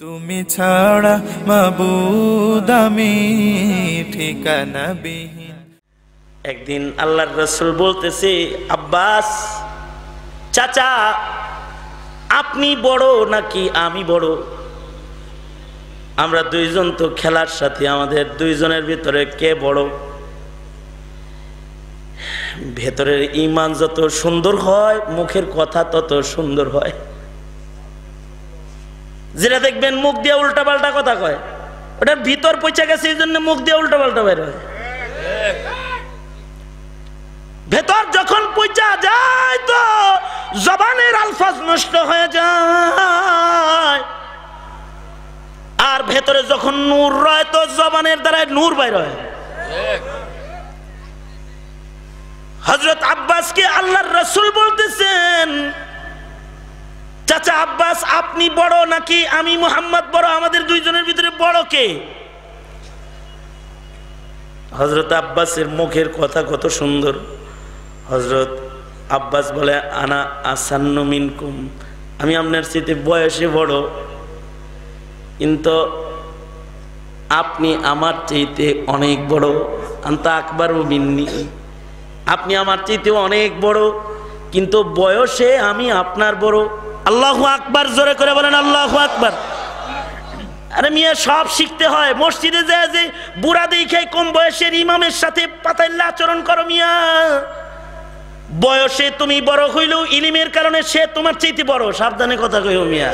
তুমি ছাড়া মাবুদ আমি ঠিকানা বিহীন একদিন আল্লাহর রসুল বলতেছে, আব্বাস, চাচা, আপনি বড় নাকি আমি বড়? আমরা দুইজন তো খেলার সাথে, আমাদের দুইজনের ভিতরে কে বড়? ভেতরের ইমান যত সুন্দর হয়, মুখের কথা তত সুন্দর হয়। যেটা দেখবেন মুখ দিয়ে উল্টা পাল্টা কথা কয়। ওটার ভিতর পৌঁছে গেছে, এই জন্য মুখ দিয়ে উল্টা পাল্টা বের হয়। ভেতর যখন পৌঁছা যায় তো জবানের আলফাজ নষ্ট হয়ে যায়। আর ভেতরে যখন নূর রয় তো জবানের দ্বারা নূর বাইর হয়। হজরত আব্বাসকে আল্লাহর রসুল বলতেছেন চাচা আব্বাস, আপনি বড় নাকি আমি মোহাম্মদ বড়? আমাদের দুইজনের ভিতরে বড় কে? হজরত আব্বাসের মুখের কথা কত সুন্দর। হজরত আব্বাস বলে, আনা আসান্ন মিনকুম। আমি আপনার স্মৃতি বয়সে বড়। কিন্তু আপনি আমার চাইতে অনেক বড়। আন্তা আকবর মিন্নি। আপনি আমার চাইতে অনেক বড়, কিন্তু বয়সে আমি আপনার বড়। আল্লাহ আকবার, জোরে করে বলেন আল্লাহ আকবার। আরে মিয়া, সব শিখতে হয়। মসজিদে যায় যে বুড়া দেখে কম বয়সের ইমামের সাথে পাতাইল্লা আচরণ করো মিয়া। বয়সে তুমি বড় হইলেও ইলিমের কারণে সে তোমার চাইতে বড়। সাবধানে কথা কইও মিয়া।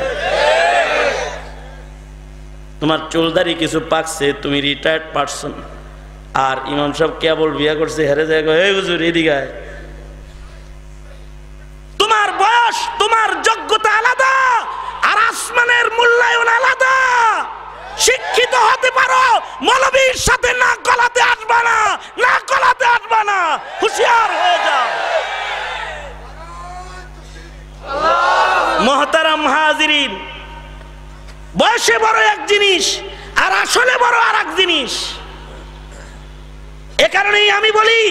তোমার চুলদারি কিছু পাকছে, তুমি রিটায়ার্ড পারসন আর ইমাম সাহেব কেবল বিয়া করছে, হেরে যায় হে হুজুর, এদিকে আয়। তোমার বয়স তোমার যোগ্যতা আলাদা আর আসমানের মূল্যায়ন আলাদা শিক্ষিত হতে পারো। মৌলবীর সাথে না গলাতে আসবা না। না গলাতে আসবা না। হুঁশিয়ার হয়ে যাও। মহতারাম হাজিরিন, বয়সে বড় এক জিনিস আর আসলে বড় আর এক জিনিস। এ কারণেই আমি বলি,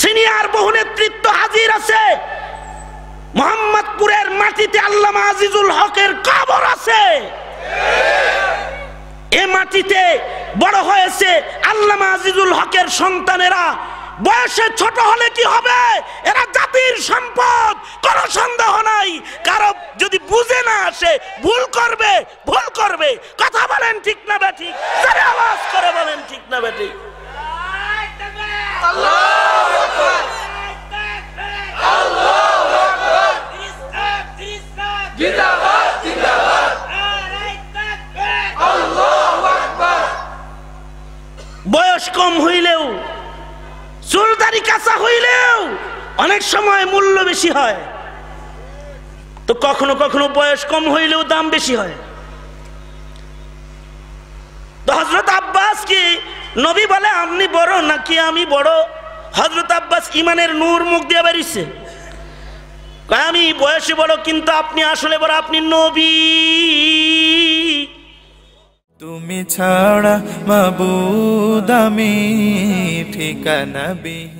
সিনিয়র বহু নেতৃত্ব হাজির আছে। মোহাম্মদপুরের মাটিতে আল্লামা আজিজুল হকের কবর আছে। এ মাটিতে বড় হয়েছে আল্লামা আজিজুল হকের সন্তানেরা। বয়সে ছোট হলে কি হবে? এরা জাতির সম্পদ, কোনো সন্দেহ নাই। কারও যদি বুঝে না আসে, ভুল করবে ভুল করবে। কথা বলেন ঠিক না বেঠিক আওয়াজ করে বলেন ঠিক না বেঠিক কম হইলেও, চুলদারি কাঁচা হইলেও অনেক সময় মূল্য বেশি হয়। তো কখনো কখনো বয়স কম হইলেও দাম বেশি হয়। তো হজরত আব্বাস কি নবী বলে, আপনি বড় নাকি আমি বড়? হজরত আব্বাস ইমানের নূর মুখ দিয়ে বেরিয়েছে। আমি বয়সে বড়, কিন্তু আপনি আসলে বড়, আপনি নবী। ছাড়া মাবুদ আমি ঠিকানা বিহীন